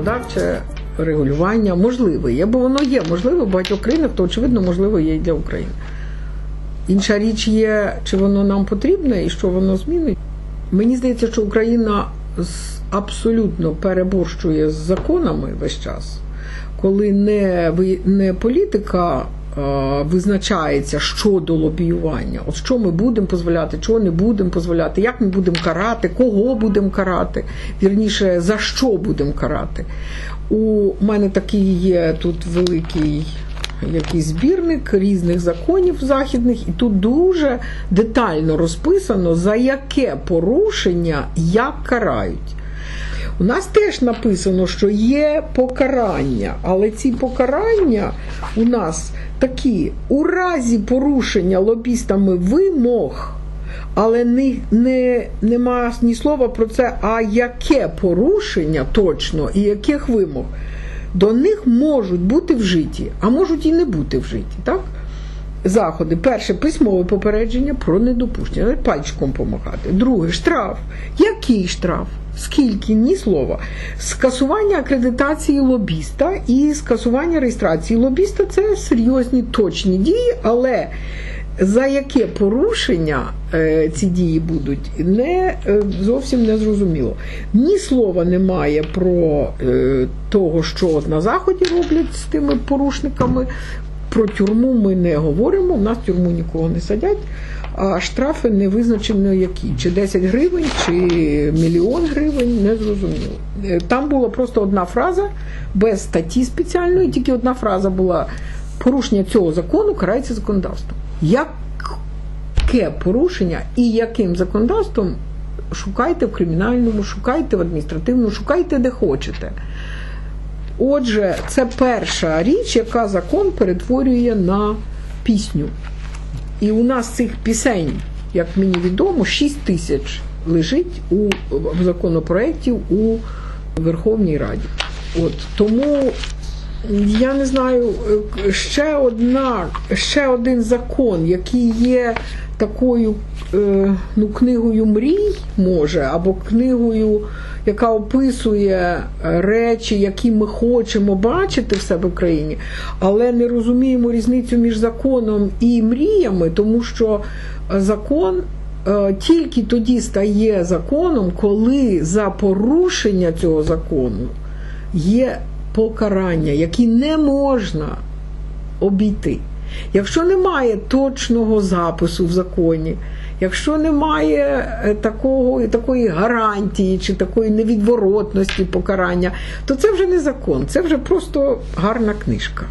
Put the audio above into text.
законодавче регулювання можливе є, бо воно є можливе в багатьох країнах, то очевидно можливо є і для України. Інша річ є, чи воно нам потрібне і що воно змінить. Мені здається, що Україна абсолютно переборщує з законами весь час, коли не, не політика визначається щодо лобіювання. От що ми будемо дозволяти, чого не будемо дозволяти, як ми будемо карати, кого будемо карати, вірніше, за що будемо карати. У мене такий є тут великий якийсь збірник різних законів західних, і тут дуже детально розписано, за яке порушення як карають. У нас теж написано, що є покарання, але ці покарання у нас такі у разі порушення лобістами вимог, але не, не, нема ні слова про це, а яке порушення точно і яких вимог до них можуть бути вжиті, а можуть і не бути вжиті. так? Заходи. Перше письмове попередження про недопущення, пальчиком помагати. Друге штраф. Який штраф? Скільки? Ні слова. Скасування акредитації лобіста і скасування реєстрації лобіста це серйозні точні дії, але за яке порушення е, ці дії будуть, не е, зовсім не зрозуміло. Ні слова немає про е, того, що на заході роблять з тими порушниками. Про тюрму ми не говоримо, в нас в тюрму нікого не садять, а штрафи не визначено які. Чи 10 гривень, чи мільйон гривень, не зрозуміло. Е, Там була просто одна фраза без статті спеціальної, тільки одна фраза була порушення цього закону карається законодавством. Яке порушення і яким законодавством шукайте в кримінальному, шукайте в адміністративному, шукайте де хочете. Отже, це перша річ, яка закон перетворює на пісню. І у нас цих пісень, як мені відомо, 6 тисяч лежить у в законопроєктів у Верховній Раді. От тому я не знаю, е, ще одна, ще один закон, який є такою е, ну, книгою мрій, може, або книгою, яка описує е, речі, які ми хочемо бачити в себе в країні, але не розуміємо різницю між законом і мріями, тому що закон. Тільки тоді стає законом, коли за порушення цього закону є покарання, які не можна обійти. Якщо немає точного запису в законі, якщо немає е, такого, такої гарантії чи такої невідворотності покарання, то це вже не закон, це вже просто гарна книжка.